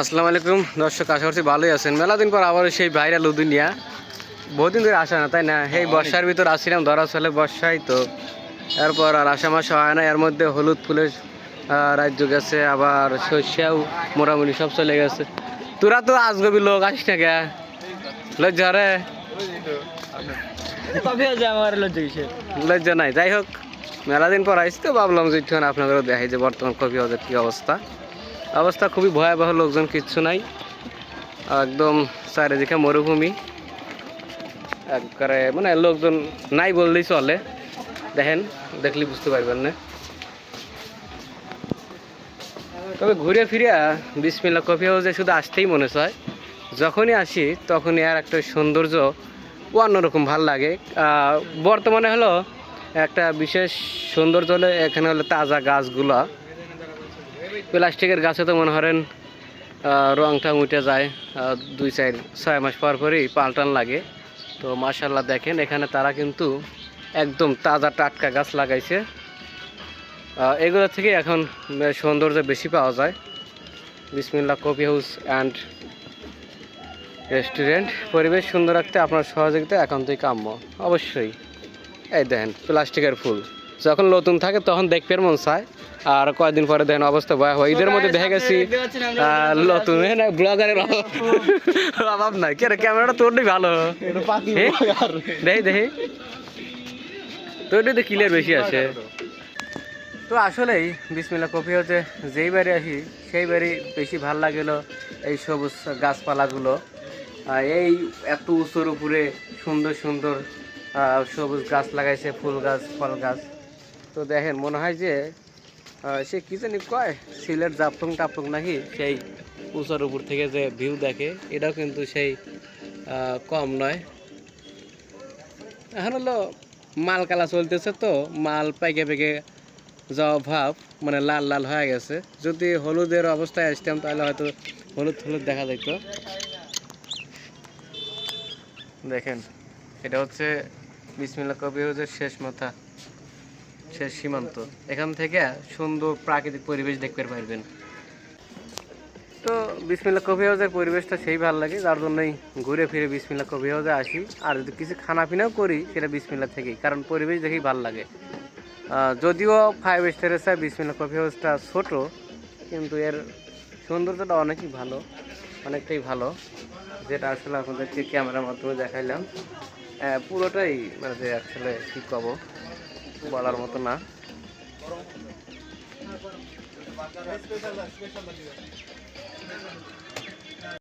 আসসালামু আলাইকুম। দর্শক আশা করছি ভালোই আছেন। মেলা দিন পর আবার সেই ভাইরাল উদুনিয়া বহুদিন ধরে আসা না তাই না? এই বর্ষার ভিতর আসছিলাম ধরা চলে বর্ষায় তো। এরপর আর আসা মাস হয় না এর মধ্যে হলুদ ফুলের রাজ্য গেছে আবার শস্যাও মোটামুটি সব চলে গেছে। তোরা তো আজগবি লোক আসিস না কে? লজ্জা রে। কবে লজ্জা নাই। যাই হোক মেলা দিন পর আইসি তো ভাবলাম যে আপনাদেরও দেখাই যে বর্তমান কফি হাউসের কী অবস্থা। অবস্থা খুবই ভয়াবহ, লোকজন কিচ্ছু নাই। একদম চারিদিকে মরুভূমি। একবারে মানে লোকজন নাই বললেই চলে। দেখেন, দেখলে বুঝতে পারবেন না। তবে ঘুরে ফিরে বিসমিল্লা কফি হাউসে শুধু আসতেই মনে চায়। যখনই আসি, তখনই আর একটা সৌন্দর্য অন্যরকম ভালো লাগে। বর্তমানে হলো একটা বিশেষ সৌন্দর্য হলো, এখানে হলো তাজা গাছগুলা। প্লাস্টিকের গাছে তো মনে করেন আহ, রংটা উঠে যায় দুই চার ছয় মাস পর পরই পাল্টান লাগে। তো মার্শাল্লাহ দেখেন এখানে তারা কিন্তু একদম তাজা টাটকা গাছ লাগাইছে। এগুলো থেকে এখন সৌন্দর্য বেশি পাওয়া যায়। বিসমিল্লা কফি হাউস অ্যান্ড রেস্টুরেন্ট। পরিবেশ সুন্দর রাখতে আপনার সহযোগিতা একান্তই কাম্য। অবশ্যই। এই দেখেন প্লাস্টিকের ফুল। যখন নতুন থাকে তখন দেখতে মন চায়। আর কয়েকদিন পরে দেখেন অবস্থা ভয়াবহ। ঈদের মধ্যে দেখে গেছি নতুন ব্লগারের অভাব। নাই। কে ক্যামেরাটা তোরটাই ভালো। দেখি দেখি। তোরটাই তো ক্লিয়ার বেশি আছে। তো আসলেই বিসমিল্লা কফি হচ্ছে যেই বাড়ি আসি সেই বাড়ি বেশি ভালো লাগল এই সবুজ গাছপালাগুলো। এই এত উঁচুর উপরে সুন্দর সুন্দর সবুজ গাছ লাগাইছে ফুল গাছ ফল গাছ। তো দেখেন, মনে হয় যে সে কি জানি কয়, সিলেট জাপটং টাপটং নাকি সেই উঁচুর উপর থেকে যে ভিউ দেখে, এটাও কিন্তু সেই কম নয়। এখন হলো, মাল কালা চলতেছে তো, মাল পাইকে পেকে যাওয়া ভাব মানে লাল লাল হয়ে গেছে। যদি হলুদের অবস্থায় আসতাম, তাহলে হয়তো হলুদ হলুদ দেখা যেত দেখেন, এটা হচ্ছে বিসমিল্লা কবি শেষ মাথা। শেষ সীমান্ত। এখান থেকে সুন্দর প্রাকৃতিক পরিবেশ দেখতে পারবেন। তো বিসমিল্লা কফি হাউসের পরিবেশটা সেই ভালো লাগে, যার জন্যই ঘুরে ফিরে বিসমিল্লা কফি হাউসে আসি। আর যদি কিছু খানা পিনাও করি, সেটা বিসমিল্লা থেকেই, কারণ পরিবেশ দেখেই ভালো লাগে। যদিও ফাইভ স্টারের চাই বিসমিল্লা কফি হাউসটা ছোট, কিন্তু এর সৌন্দর্যটা অনেকই ভালো, অনেকটাই ভালো, যেটা আসলে আপনাদেরকে ক্যামেরার মাধ্যমে দেখাইলাম। পুরোটাই মানে যে আসলে কী কব। বলার মতো না।